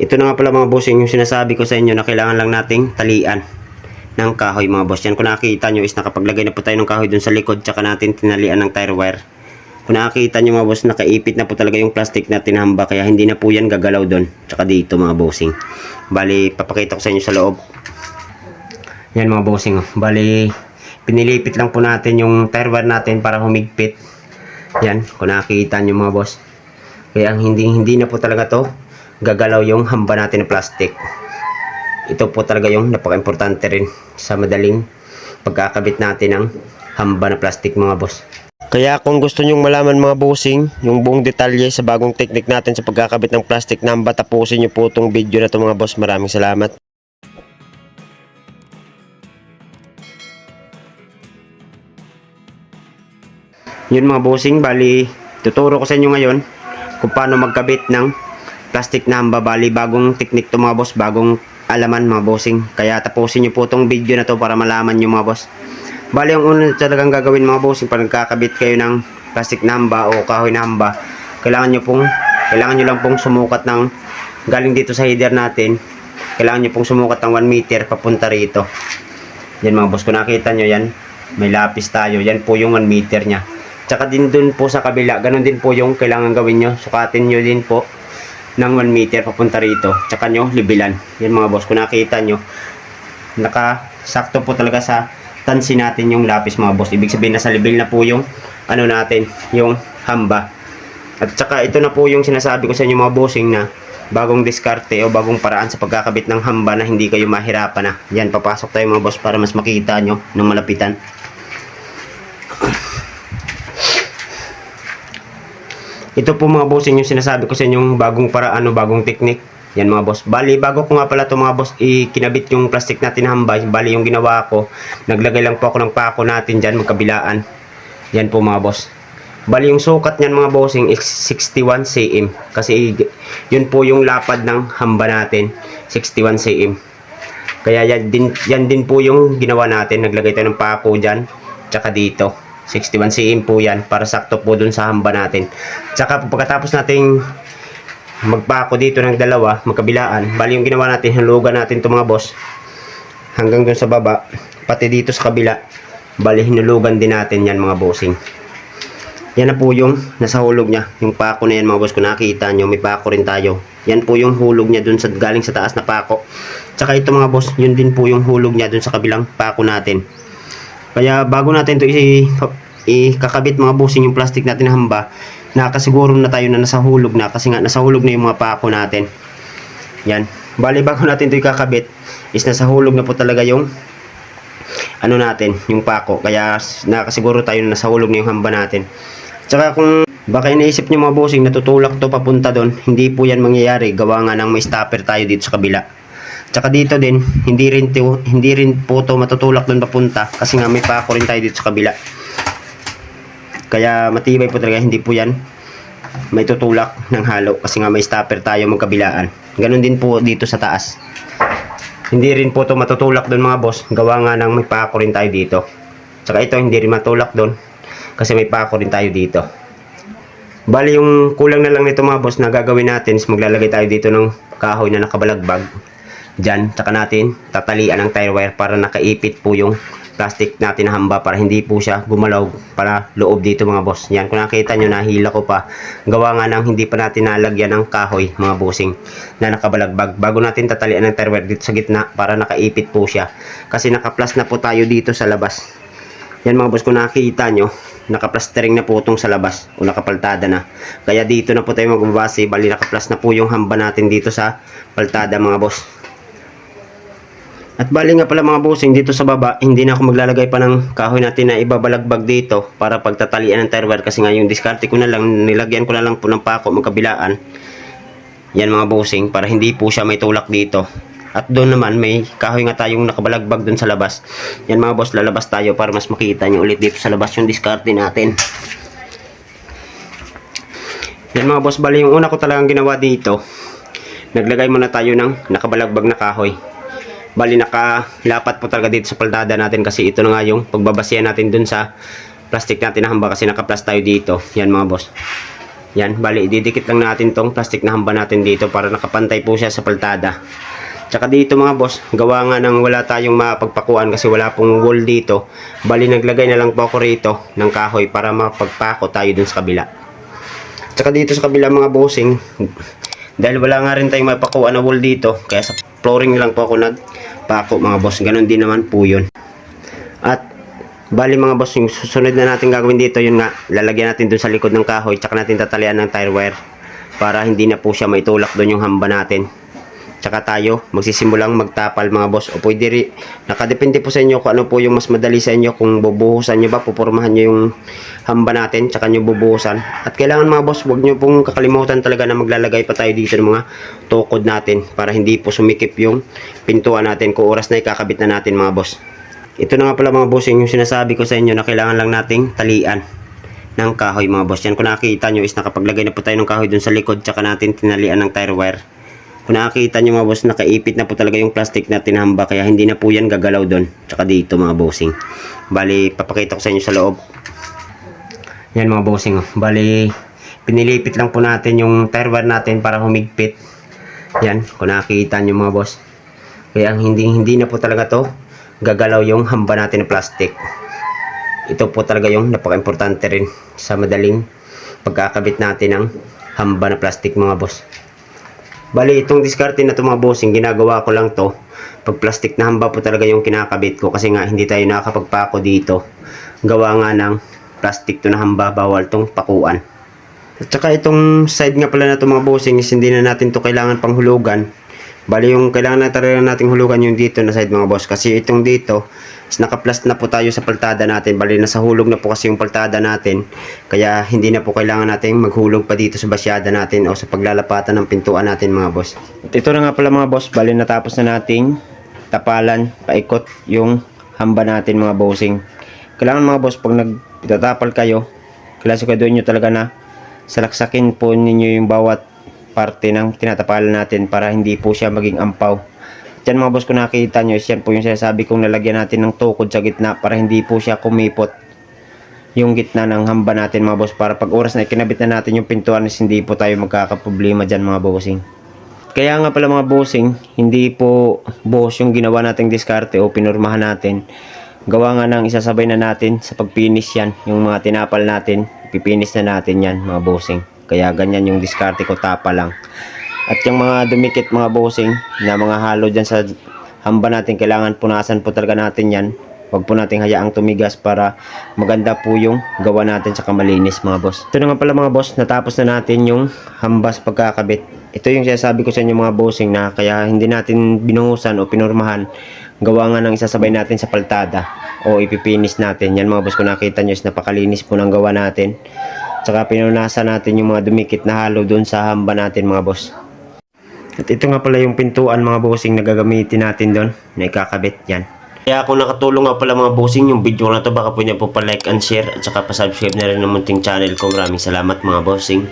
Ito na nga pala mga bossing yung sinasabi ko sa inyo na kailangan lang nating talian ng kahoy mga boss. Yan kung nakikita nyo is nakapaglagay na po tayo ng kahoy dun sa likod tsaka natin tinalian ng tire wire. Kung nakikita nyo mga boss, nakaipit na po talaga yung plastic na tinahamba kaya hindi na po yan gagalaw doon. Tsaka dito mga bossing. Bali, papakita ko sa inyo sa loob. Yan mga bossing. Oh. Bali, pinilipit lang po natin yung tire wire natin para humigpit. Yan, kung nakikita nyo mga boss. Kaya hindi hindi na po talaga to gagalaw yung hamba natin na plastic. Ito po talaga yung napaka-importante rin sa madaling pagkakabit natin ng hamba na plastic mga boss. Kaya kung gusto nyong malaman mga bossing, yung buong detalye sa bagong technique natin sa pagkakabit ng plastic na hamba, tapusin nyo po itong video na to mga boss. Maraming salamat. Yun mga bossing, bali tuturo ko sa inyo ngayon kung paano magkabit ng plastic na. Bali bagong technique to mga boss, bagong alaman mga bossing. Kaya tapusin nyo po itong video na to para malaman nyo mga boss. Bali ang una talagang gagawin mga bossing pag nagkakabit kayo ng plastic na hamba o kahoy na hamba, kailangan nyo pong kailangan nyo lang pong sumukat ng galing dito sa header natin. Kailangan nyo pong sumukat ng 1 meter papunta rito. Yan mga boss, kung nakita nyo yan, may lapis tayo. Yan po yung 1 meter nya. Tsaka din dun po sa kabila, ganun din po yung kailangan gawin nyo. Sukatin nyo din po ng 1 meter papunta rito. Tsaka nyo libilan. Yan mga boss, kung nakita nyo, nakasakto po talaga sa tansi natin yung lapis mga boss. Ibig sabihin nasa libil na po yung ano natin, yung hamba. At tsaka ito na po yung sinasabi ko sa inyo mga bossing na bagong diskarte o bagong paraan sa pagkakabit ng hamba na hindi kayo mahirapan na. Yan, papasok tayo mga boss para mas makita nyo ng malapitan. Ito po mga bossing yung sinasabi ko sa inyong bagong paraan o bagong technique. Yan mga boss. Bali, bago ko nga pala ito mga boss, ikinabit yung plastic natin hamba. Bali, yung ginawa ko, naglagay lang po ako ng pako natin dyan, magkabilaan. Yan po mga boss. Bali, yung sukat niyan mga bossing is 61 cm. Kasi yun po yung lapad ng hamba natin, 61 cm. Kaya yan din, yan din po yung ginawa natin. Naglagay tayo ng pako dyan, tsaka dito. 61 cm po yan para sakto po dun sa hamba natin. Tsaka pagkatapos nating magpako dito ng dalawa, magkabilaan, bali yung ginawa natin, hulugan natin to mga boss hanggang dun sa baba, pati dito sa kabila, bali hinulugan din natin yan mga bossing. Yan na po yung nasa hulog niya, yung pako na yan mga boss, kung nakita nyo, may pako rin tayo. Yan po yung hulog niya dun sa galing sa taas na pako. Tsaka ito mga boss, yun din po yung hulog niya dun sa kabilang pako natin. Kaya bago natin to i ikakabit mga bossing yung plastic natin na hamba, nakasiguro na tayo na nasa hulog na kasi nga nasa hulog na yung mga pako natin. Yan. Bali bago natin to ikakabit is nasa hulog na po talaga yung ano natin, yung pako. Kaya nakasiguro tayo na nasa hulog na yung hamba natin. Tsaka kung baka iniisip nyo mga bossing natutulak to papunta doon, hindi po yan mangyayari. Gawa nga ng may stopper tayo dito sa kabila. Tsaka dito din, hindi rin, to, hindi rin po to matutulak doon papunta kasi nga may pako rin tayo dito sa kabila. Kaya matibay po talaga, hindi po yan may tutulak ng halo kasi nga may stopper tayo magkabilaan. Ganon din po dito sa taas. Hindi rin po to matutulak doon mga boss. Gawa nga ng may pako rin tayo dito. Tsaka ito hindi rin matulak doon kasi may pako rin tayo dito. Bali yung kulang na lang nito mga boss na gagawin natin is maglalagay tayo dito ng kahoy na nakabalagbag. Diyan, tsaka natin tatalian ng tire wire para nakaipit po yung plastic natin na hamba para hindi po siya gumalaw para loob dito mga boss. Yan, kung nakita nyo, nahila ko pa. Gawa nga ng hindi pa natin nalagyan ng kahoy, mga bossing, na nakabalagbag. Bago natin tatalian ng tire wire dito sa gitna para nakaipit po siya. Kasi nakaplas na po tayo dito sa labas. Yan mga boss, kung nakita nyo, nakaplastering na po itong sa labas o nakapaltada na. Kaya dito na po tayo magbabase, bali nakaplas na po yung hamba natin dito sa paltada mga boss. At bali nga pala mga bossing dito sa baba, hindi na ako maglalagay pa ng kahoy natin na ibabalagbag dito para pagtatalian ng tire wire kasi nga yung diskarte ko na lang, nilagyan ko na lang po ng pako magkabilaan. Yan mga bossing para hindi po siya may tulak dito. At doon naman may kahoy nga tayong nakabalagbag doon sa labas. Yan mga boss, lalabas tayo para mas makita nyo ulit dito sa labas yung diskarte natin. Yan mga boss, bali yung una ko talagang ginawa dito, naglagay muna tayo ng nakabalagbag na kahoy. Bali nakalapat po talaga dito sa paldada natin kasi ito na nga yung pagbabasihan natin dun sa plastic natin na hamba kasi nakaplas tayo dito. Yan mga boss. Yan, bali, didikit lang natin tong plastic na hamba natin dito para nakapantay po siya sa paltada. Tsaka dito mga boss, gawa nga ng wala tayong mapagpakuan kasi wala pong wall dito. Bali, naglagay na lang po ako rito ng kahoy para mapagpako tayo dun sa kabila. Tsaka dito sa kabila mga bossing, dahil wala nga rin tayong mapakuan na wall dito, kaya sa flooring lang po ako nagpako mga boss. Ganon din naman po yun. At bali mga boss, yung susunod na natin gagawin dito, yun nga, lalagyan natin dun sa likod ng kahoy, tsaka natin tatalian ng tire wire para hindi na po siya maitulak doon yung hamba natin. Tsaka tayo, magsisimulang magtapal mga boss. O pwede rin, nakadepende po sa inyo kung ano po yung mas madali sa inyo. Kung bubuhusan nyo ba, pupurmahan nyo yung hamba natin, tsaka nyo bubuhusan. At kailangan mga boss, huwag nyo pong kakalimutan talaga na maglalagay pa tayo dito ng mga tukod natin para hindi po sumikip yung pintuan natin kung oras na ikakabit na natin mga boss. Ito na nga pala mga bossing yung sinasabi ko sa inyo na kailangan lang nating talian ng kahoy mga boss. Yan kung nakikita nyo is nakapaglagay na po tayo ng kahoy dun sa likod tsaka natin tinalian ng tire wire. Kung nakikita nyo mga boss, nakaipit na po talaga yung plastic na tinahamba kaya hindi na po yan gagalaw doon. Tsaka dito mga bossing. Bali, papakita ko sa inyo sa loob. Yan mga bossing. Oh. Bali, pinilipit lang po natin yung tire wire natin para humigpit. Yan, kung nakikita nyo mga boss. Kaya hindi, hindi na po talaga to gagalaw yung hamba natin na plastic. Ito po talaga yung napaka-importante rin sa madaling pagkakabit natin ng hamba na plastic mga boss. Bali, itong diskarte na ito mga bossing, ginagawa ko lang to. Pag plastic na hamba po talaga yung kinakabit ko kasi nga hindi tayo nakakapagpako dito. Gawa nga ng plastic to na hamba, bawal tong pakuan. At saka itong side nga pala na ito mga bossing is hindi na natin to kailangan pang hulugan. Bali yung kailangan na talaga nating hulugan yung dito na side mga boss kasi itong dito is nakaplast na po tayo sa paltada natin. Bali nasa hulog na po kasi yung paltada natin. Kaya hindi na po kailangan nating maghulog pa dito sa basyada natin o sa paglalapatan ng pintuan natin mga boss. At ito na nga pala mga boss, bali natapos na nating tapalan, paikot yung hamba natin mga bossing. Kailangan mga boss pag nagtatapal kayo, klasikaduhin nyo talaga na salaksakin po ninyo yung bawat parte ng tinatapalan natin para hindi po siya maging ampaw. Diyan mga boss kung nakita nyo, yan po yung sinasabi kong lalagyan natin ng tukod sa gitna para hindi po siya kumipot yung gitna ng hamba natin mga boss para pag oras na ikinabit na natin yung pintuan is hindi po tayo magkakaproblema dyan mga bossing. Kaya nga pala mga bossing, hindi po boss yung ginawa nating diskarte o pinurmahan natin. Gawa nga ng isasabay na natin sa pagpinis yan, yung mga tinapal natin, pipinis na natin yan mga bossing. Kaya ganyan yung diskarte ko tapa lang. At yung mga dumikit mga bossing na mga halo dyan sa hamba natin, kailangan punasan po talaga natin yan. Huwag po natin hayaang tumigas para maganda po yung gawa natin sa kamalinis mga boss. Ito na nga pala mga boss, natapos na natin yung hambas pagkakabit. Ito yung sinasabi ko sa inyo mga bossing na kaya hindi natin binuhusan o pinurmahan. Gawa nga ng isasabay natin sa paltada o ipipinis natin. Yan mga boss kung nakita nyo is napakalinis po ng gawa natin. Tsaka pinunasan natin yung mga dumikit na halo doon sa hamba natin mga boss. At ito nga pala yung pintuan mga bossing na gagamitin natin doon na ikakabit yan. Kaya kung nakatulong nga pala mga bossing yung video na to baka pwede po pa like and share at saka pa subscribe na rin ng munting channel ko. Maraming salamat mga bossing.